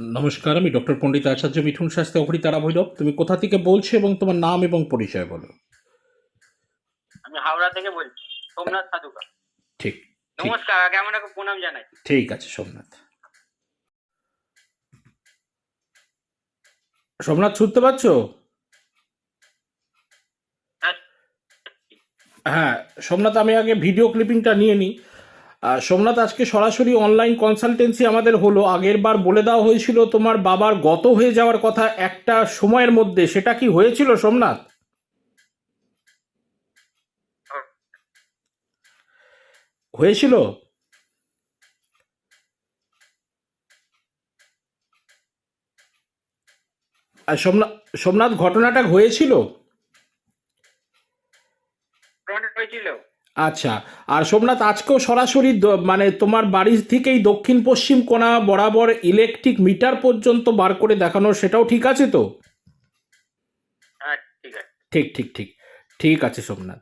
নমস্কার আমি ডক্টর পণ্ডিত আচার্য মিঠুন শাস্ত্রী অঘরি তারা ভৈরব। তুমি কোথা থেকে বলছো এবং তোমার নাম এবং পরিচয় বলো? আমি হাওড়া থেকে বলছি সোমনাথ সাধুকা ঠিক নমস্কার আগে আমার একটা প্রণাম জানাই। ঠিক আছে সোমনাথ। সোমনাথ শুনতে পাচ্ছ? হ্যাঁ, হ্যাঁ সোমনাথ আমি আগে ভিডিও ক্লিপিংটা নিয়ে নিই। সোমনাথ, আজকে সরাসরি অনলাইন কনসালটেন্সি আমাদের হলো। আগের বার বলে দেওয়া হয়েছিল তোমার বাবার গত হয়ে যাওয়ার কথা একটা সময়ের মধ্যে। সেটা কি হয়েছিল সোমনাথ? হয়েছিল? আর সোমনাথ সোমনাথ, ঘটনাটা হয়েছিল? হয়েছিল। আচ্ছা আর সোমনাথ আজকেও সরাসরি মানে তোমার বাড়ির থেকেই দক্ষিণ পশ্চিম কোনা বরাবর ইলেকট্রিক মিটার পর্যন্ত বার করে দেখানো সেটাও ঠিক আছে তো? হ্যাঁ ঠিক ঠিক ঠিক ঠিক। ঠিক আছে সোমনাথ।